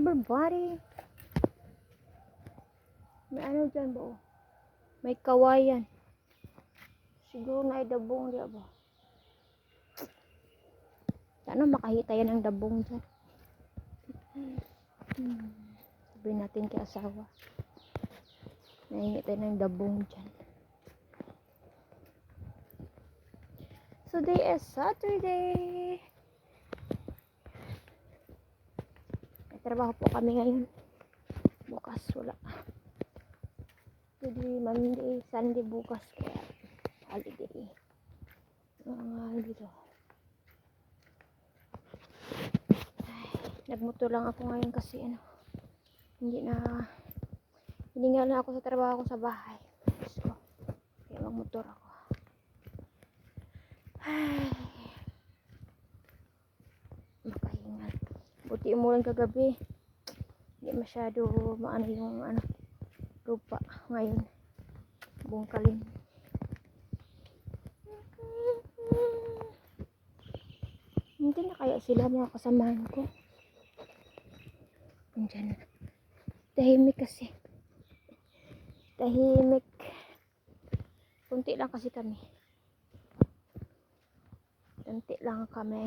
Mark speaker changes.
Speaker 1: everybody. May ano dyan ba? oh? May kawayan. Siguro na dabong diya ba? Sana makahita yan ng dabong dyan. Hmm. Sabihin natin kay asawa. Nahingi tayo ng dabong dyan. Today is Saturday. May trabaho po kami ngayon. Bukas wala. Jadi Monday, Sunday bukas kaya holiday. Mga dito. Ay, nagmotor lang ako ngayon kasi ano, hindi na hiningal na ako sa trabaho ko sa bahay. Diyos ko. Kaya magmotor ako. Ay. Makahingal. Buti umulan kagabi. Hindi masyado maano yung ano, lupa ngayon. Bungkalin. Hindi na kaya sila mga kasamahan ko. Andyan na. Tahimik kasi. Tahimik. Kunti lang kasi kami. Kunti lang kami.